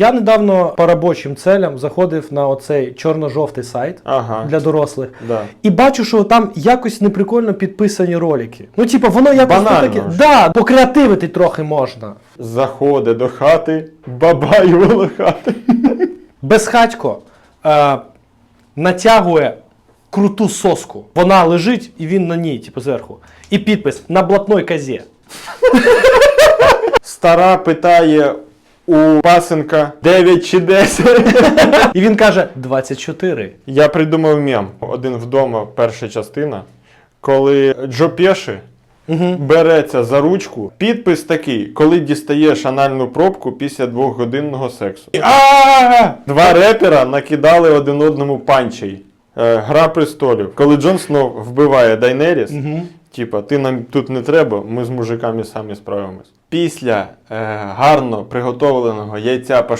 Я недавно по робочим целям заходив на оцей чорно-жовтий сайт Ага. для дорослих. Да. І бачу, що там якось неприкольно підписані ролики. Ну, типу, воно якось Банально таке. Да, покреативити трохи можна. Заходить до хати, бабай волохати. Безхатько е, натягує круту соску. Вона лежить і він на ній, типу, зверху. І підпис на блатной казі. Стара питає у пасенка 9 чи 10. І він каже 24. Я придумав мем. Один вдома, перша частина. Коли Джо Пеші береться за ручку, підпис такий, коли дістаєш анальну пробку після двохгодинного сексу. А! Два репера накидали один одному панчей. Е, Гра престолів. Коли Джон Сноу вбиває Дайнеріс, типа, ти нам тут не треба, ми з мужиками самі справимось. Після е, гарно приготовленого яйця пашоти